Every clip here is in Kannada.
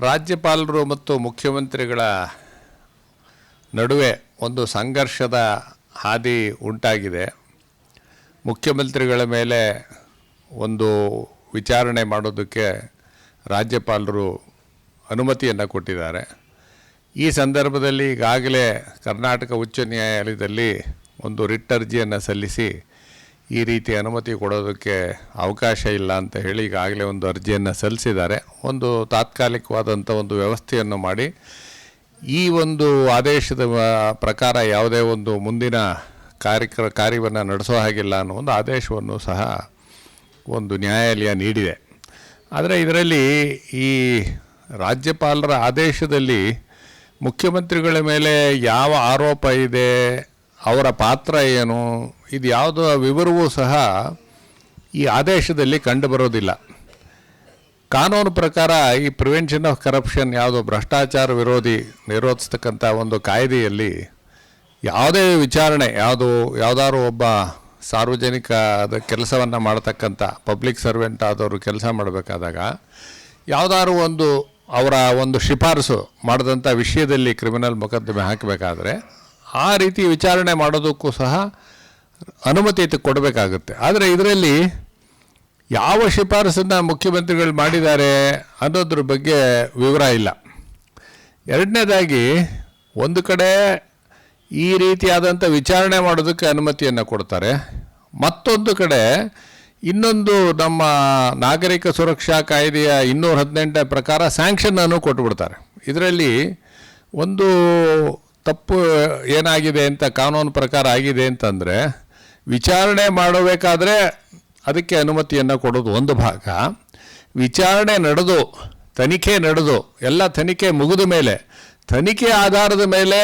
ರಾಜ್ಯಪಾಲರು ಮತ್ತು ಮುಖ್ಯಮಂತ್ರಿಗಳ ನಡುವೆ ಒಂದು ಸಂಘರ್ಷದ ಹಾದಿ ಉಂಟಾಗಿದೆ. ಮುಖ್ಯಮಂತ್ರಿಗಳ ಮೇಲೆ ಒಂದು ವಿಚಾರಣೆ ಮಾಡೋದಕ್ಕೆ ರಾಜ್ಯಪಾಲರು ಅನುಮತಿಯನ್ನು ಕೊಟ್ಟಿದ್ದಾರೆ. ಈ ಸಂದರ್ಭದಲ್ಲಿ ಈಗಾಗಲೇ ಕರ್ನಾಟಕ ಉಚ್ಚ ನ್ಯಾಯಾಲಯದಲ್ಲಿ ಒಂದು ರಿಟ್ ಅರ್ಜಿಯನ್ನು ಸಲ್ಲಿಸಿ ಈ ರೀತಿ ಅನುಮತಿ ಕೊಡೋದಕ್ಕೆ ಅವಕಾಶ ಇಲ್ಲ ಅಂತ ಹೇಳಿ ಈಗಾಗಲೇ ಒಂದು ಅರ್ಜಿಯನ್ನು ಸಲ್ಲಿಸಿದ್ದಾರೆ. ಒಂದು ತಾತ್ಕಾಲಿಕವಾದಂಥ ಒಂದು ವ್ಯವಸ್ಥೆಯನ್ನು ಮಾಡಿ ಈ ಒಂದು ಆದೇಶದ ಪ್ರಕಾರ ಯಾವುದೇ ಒಂದು ಮುಂದಿನ ಕಾರ್ಯಕ್ರ, ಕಾರ್ಯವನ್ನು ನಡೆಸೋ ಹಾಗಿಲ್ಲ ಅನ್ನೋ ಒಂದು ಆದೇಶವನ್ನು ಸಹ ಒಂದು ನ್ಯಾಯಾಲಯ ನೀಡಿದೆ. ಆದರೆ ಇದರಲ್ಲಿ ಈ ರಾಜ್ಯಪಾಲರ ಆದೇಶದಲ್ಲಿ ಮುಖ್ಯಮಂತ್ರಿಗಳ ಮೇಲೆ ಯಾವ ಆರೋಪ ಇದೆ ಅವರ ಪಾತ್ರ ಏನು, ಇದು ಯಾವುದೋ ವಿವರವೂ ಸಹ ಈ ಆದೇಶದಲ್ಲಿ ಕಂಡುಬರೋದಿಲ್ಲ ಕಾನೂನು ಪ್ರಕಾರ ಈ ಪ್ರಿವೆನ್ಷನ್ ಆಫ್ ಕರಪ್ಷನ್ ಯಾವುದು ಭ್ರಷ್ಟಾಚಾರ ವಿರೋಧಿ ನಿರೋಧಿಸ್ತಕ್ಕಂಥ ಒಂದು ಕಾಯ್ದೆಯಲ್ಲಿ ಯಾವುದೇ ವಿಚಾರಣೆ, ಯಾವುದು, ಯಾವುದಾದ್ರು ಒಬ್ಬ ಸಾರ್ವಜನಿಕ ಕೆಲಸವನ್ನು ಮಾಡ್ತಕ್ಕಂಥ ಪಬ್ಲಿಕ್ ಸರ್ವೆಂಟ್ ಆದವರು ಕೆಲಸ ಮಾಡಬೇಕಾದಾಗ ಯಾವುದಾದ್ರು ಒಂದು ಅವರ ಒಂದು ಶಿಫಾರಸು ಮಾಡಿದಂಥ ವಿಷಯದಲ್ಲಿ ಕ್ರಿಮಿನಲ್ ಮೊಕದ್ದಮೆ ಹಾಕಬೇಕಾದ್ರೆ ಆ ರೀತಿ ವಿಚಾರಣೆ ಮಾಡೋದಕ್ಕೂ ಸಹ ಅನುಮತಿ ಕೊಡಬೇಕಾಗುತ್ತೆ. ಆದರೆ ಇದರಲ್ಲಿ ಯಾವ ಶಿಫಾರಸನ್ನು ಮುಖ್ಯಮಂತ್ರಿಗಳು ಮಾಡಿದ್ದಾರೆ ಅನ್ನೋದ್ರ ಬಗ್ಗೆ ವಿವರ ಇಲ್ಲ. ಎರಡನೇದಾಗಿ ಒಂದು ಕಡೆ ಈ ರೀತಿಯಾದಂಥ ವಿಚಾರಣೆ ಮಾಡೋದಕ್ಕೆ ಅನುಮತಿಯನ್ನು ಕೊಡ್ತಾರೆ. ಮತ್ತೊಂದು ಕಡೆ ಇನ್ನೊಂದು ನಮ್ಮ ನಾಗರಿಕ ಸುರಕ್ಷಾ ಕಾಯ್ದೆಯ ಇನ್ನೂರ ಹದಿನೆಂಟನೇ ಪ್ರಕಾರ ಸ್ಯಾಂಕ್ಷನ್ನನ್ನು ಕೊಟ್ಟುಬಿಡ್ತಾರೆ ಇದರಲ್ಲಿ ಒಂದು ತಪ್ಪು ಏನಾಗಿದೆ ಅಂತ, ಕಾನೂನು ಪ್ರಕಾರ ಆಗಿದೆ ಅಂತಂದರೆ, ವಿಚಾರಣೆ ಮಾಡಬೇಕಾದ್ರೆ ಅದಕ್ಕೆ ಅನುಮತಿಯನ್ನು ಕೊಡೋದು ಒಂದು ಭಾಗ. ವಿಚಾರಣೆ ನಡೆದು, ತನಿಖೆ ನಡೆದು, ಎಲ್ಲ ತನಿಖೆ ಮುಗಿದ ಮೇಲೆ, ತನಿಖೆ ಆಧಾರದ ಮೇಲೆ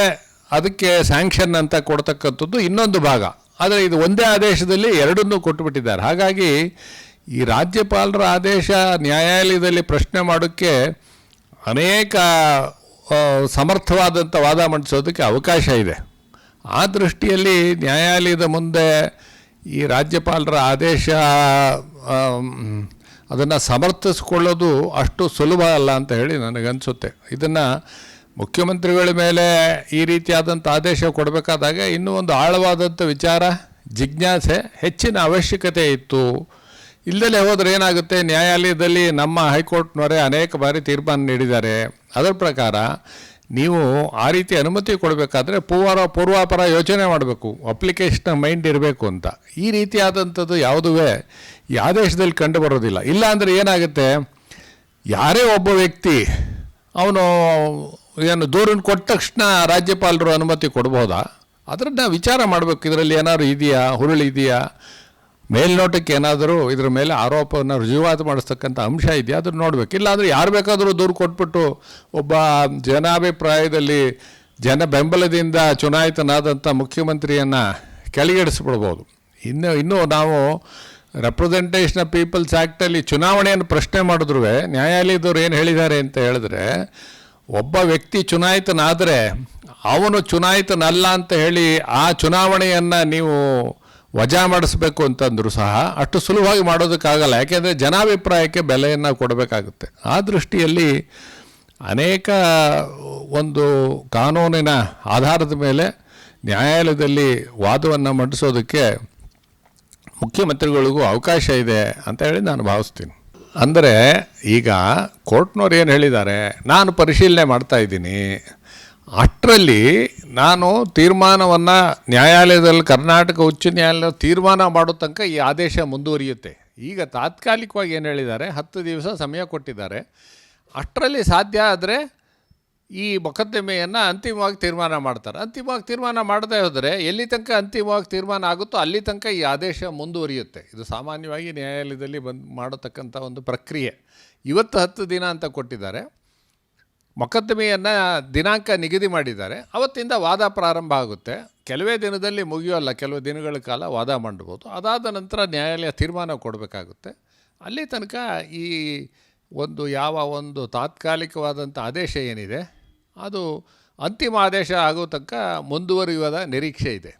ಅದಕ್ಕೆ ಸ್ಯಾಂಕ್ಷನ್ ಅಂತ ಕೊಡ್ತಕ್ಕಂಥದ್ದು ಇನ್ನೊಂದು ಭಾಗ. ಆದರೆ ಇದು ಒಂದೇ ಆದೇಶದಲ್ಲಿ ಎರಡನ್ನೂ ಕೊಟ್ಟುಬಿಟ್ಟಿದ್ದಾರೆ ಹಾಗಾಗಿ ಈ ರಾಜ್ಯಪಾಲರ ಆದೇಶ ನ್ಯಾಯಾಲಯದಲ್ಲಿ ಪ್ರಶ್ನೆ ಮಾಡೋಕ್ಕೆ ಅನೇಕ ಸಮರ್ಥವಾದಂಥ ವಾದ ಮಂಡಿಸೋದಕ್ಕೆ ಅವಕಾಶ ಇದೆ. ಆ ದೃಷ್ಟಿಯಲ್ಲಿ ನ್ಯಾಯಾಲಯದ ಮುಂದೆ ಈ ರಾಜ್ಯಪಾಲರ ಆದೇಶ ಅದನ್ನು ಸಮರ್ಥಿಸ್ಕೊಳ್ಳೋದು ಅಷ್ಟು ಸುಲಭ ಅಲ್ಲ ಅಂತ ಹೇಳಿ ನನಗನ್ಸುತ್ತೆ. ಇದನ್ನು ಮುಖ್ಯಮಂತ್ರಿಗಳ ಮೇಲೆ ಈ ರೀತಿಯಾದಂಥ ಆದೇಶ ಕೊಡಬೇಕಾದಾಗ ಇನ್ನೂ ಒಂದು ಆಳವಾದಂಥ ವಿಚಾರ, ಜಿಜ್ಞಾಸೆ, ಹೆಚ್ಚಿನ ಅವಶ್ಯಕತೆ ಇತ್ತು. ಇಲ್ಲದಲೇ ಹೋದರೆ ಏನಾಗುತ್ತೆ? ನ್ಯಾಯಾಲಯದಲ್ಲಿ ನಮ್ಮ ಹೈಕೋರ್ಟ್ನವರೇ ಅನೇಕ ಬಾರಿ ತೀರ್ಮಾನ ನೀಡಿದ್ದಾರೆ. ಅದರ ಪ್ರಕಾರ ನೀವು ಆ ರೀತಿ ಅನುಮತಿ ಕೊಡಬೇಕಾದ್ರೆ ಪೂರ್ವ ಪೂರ್ವಾಪರ ಯೋಚನೆ ಮಾಡಬೇಕು. ಅಪ್ಲಿಕೇಶನ್ ಮೈಂಡ್ ಇರಬೇಕು ಅಂತ. ಈ ರೀತಿಯಾದಂಥದ್ದು ಯಾವುದೂ ಈ ಆದೇಶದಲ್ಲಿ ಕಂಡು ಬರೋದಿಲ್ಲ ಇಲ್ಲ ಅಂದರೆ ಏನಾಗುತ್ತೆ? ಯಾರೇ ಒಬ್ಬ ವ್ಯಕ್ತಿ ಅವನು ಏನು ದೂರನ್ನು ಕೊಟ್ಟ ತಕ್ಷಣ ರಾಜ್ಯಪಾಲರು ಅನುಮತಿ ಕೊಡ್ಬೋದಾ? ಅದರನ್ನು ವಿಚಾರ ಮಾಡಬೇಕು. ಇದರಲ್ಲಿ ಏನಾದ್ರು ಇದೆಯಾ? ಹುರುಳು ಇದೆಯಾ ಮೇಲ್ನೋಟಕ್ಕೆ ಏನಾದರೂ ಇದ್ರ ಮೇಲೆ ಆರೋಪವನ್ನು ರುಜುವಾತು ಮಾಡಿಸ್ತಕ್ಕಂಥ ಅಂಶ ಇದೆಯಾ? ಅದನ್ನು ನೋಡಬೇಕು. ಇಲ್ಲಾಂದರೆ ಯಾರು ಬೇಕಾದರೂ ದೂರು ಕೊಟ್ಬಿಟ್ಟು ಒಬ್ಬ ಜನಾಭಿಪ್ರಾಯದಲ್ಲಿ ಜನ ಬೆಂಬಲದಿಂದ ಚುನಾಯಿತನಾದಂಥ ಮುಖ್ಯಮಂತ್ರಿಯನ್ನು ಕೆಳಗಿಡಿಸ್ಬಿಡ್ಬೋದು ಇನ್ನು, ಇನ್ನೂ ನಾವು ರೆಪ್ರೆಸೆಂಟೇಷನ್ ಆಫ್ ಪೀಪಲ್ಸ್ ಆ್ಯಕ್ಟಲ್ಲಿ ಚುನಾವಣೆಯನ್ನು ಪ್ರಶ್ನೆ ಮಾಡಿದ್ರು ನ್ಯಾಯಾಲಯದವ್ರು ಏನು ಹೇಳಿದ್ದಾರೆ ಅಂತ ಹೇಳಿದ್ರೆ, ಒಬ್ಬ ವ್ಯಕ್ತಿ ಚುನಾಯಿತನಾದರೆ ಅವನು ಚುನಾಯಿತನಲ್ಲ ಅಂತ ಹೇಳಿ ಆ ಚುನಾವಣೆಯನ್ನು ನೀವು ವಜಾ ಮಾಡಿಸ್ಬೇಕು ಅಂತಂದರೂ ಸಹ ಅಷ್ಟು ಸುಲಭವಾಗಿ ಮಾಡೋದಕ್ಕಾಗಲ್ಲ. ಯಾಕೆಂದರೆ ಜನಾಭಿಪ್ರಾಯಕ್ಕೆ ಬೆಲೆಯನ್ನು ಕೊಡಬೇಕಾಗುತ್ತೆ. ಆ ದೃಷ್ಟಿಯಲ್ಲಿ ಅನೇಕ ಒಂದು ಕಾನೂನಿನ ಆಧಾರದ ಮೇಲೆ ನ್ಯಾಯಾಲಯದಲ್ಲಿ ವಾದವನ್ನು ಮಂಡಿಸೋದಕ್ಕೆ ಮುಖ್ಯಮಂತ್ರಿಗಳಿಗೂ ಅವಕಾಶ ಇದೆ ಅಂತ ಹೇಳಿ ನಾನು ಭಾವಿಸ್ತೀನಿ. ಅಂದರೆ ಈಗ ಕೋರ್ಟ್ನವ್ರು ಏನು ಹೇಳಿದ್ದಾರೆ? ನಾನು ಪರಿಶೀಲನೆ ಮಾಡ್ತಾ ಇದ್ದೀನಿ. ಅಷ್ಟರಲ್ಲಿ ನಾನು ತೀರ್ಮಾನವನ್ನು ನ್ಯಾಯಾಲಯದಲ್ಲಿ, ಕರ್ನಾಟಕ ಉಚ್ಚ ನ್ಯಾಯಾಲಯ ತೀರ್ಮಾನ ಮಾಡೋ ತನಕ ಈ ಆದೇಶ ಮುಂದುವರಿಯುತ್ತೆ. ಈಗ ತಾತ್ಕಾಲಿಕವಾಗಿ ಏನು ಹೇಳಿದ್ದಾರೆ, ಹತ್ತು ದಿವಸ ಸಮಯ ಕೊಟ್ಟಿದ್ದಾರೆ. ಅಷ್ಟರಲ್ಲಿ ಸಾಧ್ಯ ಆದರೆ ಈ ಮೊಕದ್ದಮೆಯನ್ನು ಅಂತಿಮವಾಗಿ ತೀರ್ಮಾನ ಮಾಡ್ತಾರೆ. ಅಂತಿಮವಾಗಿ ತೀರ್ಮಾನ ಮಾಡದೇ ಹೋದರೆ ಎಲ್ಲಿ ತನಕ ಅಂತಿಮವಾಗಿ ತೀರ್ಮಾನ ಆಗುತ್ತೋ ಅಲ್ಲಿ ತನಕ ಈ ಆದೇಶ ಮುಂದುವರಿಯುತ್ತೆ. ಇದು ಸಾಮಾನ್ಯವಾಗಿ ನ್ಯಾಯಾಲಯದಲ್ಲಿ ಬಂದು ಮಾಡತಕ್ಕಂಥ ಒಂದು ಪ್ರಕ್ರಿಯೆ. ಇವತ್ತು ಹತ್ತು ದಿನ ಅಂತ ಕೊಟ್ಟಿದ್ದಾರೆ. ಮೊಕದ್ದಮೆಯನ್ನು ದಿನಾಂಕ ನಿಗದಿ ಮಾಡಿದ್ದಾರೆ. ಅವತ್ತಿಂದ ವಾದ ಪ್ರಾರಂಭ ಆಗುತ್ತೆ. ಕೆಲವೇ ದಿನದಲ್ಲಿ ಮುಗಿಯೋಲ್ಲ, ಕೆಲವು ದಿನಗಳ ಕಾಲ ವಾದ ಮಾಡ್ಬೋದು ಅದಾದ ನಂತರ ನ್ಯಾಯಾಲಯ ತೀರ್ಮಾನ ಕೊಡಬೇಕಾಗುತ್ತೆ. ಅಲ್ಲಿ ತನಕ ಈ ಒಂದು ಯಾವ ಒಂದು ತಾತ್ಕಾಲಿಕವಾದಂಥ ಆದೇಶ ಏನಿದೆ, ಅದು ಅಂತಿಮ ಆದೇಶ ಆಗೋ ತನಕ ಮುಂದುವರಿಯುವ ನಿರೀಕ್ಷೆ ಇದೆ.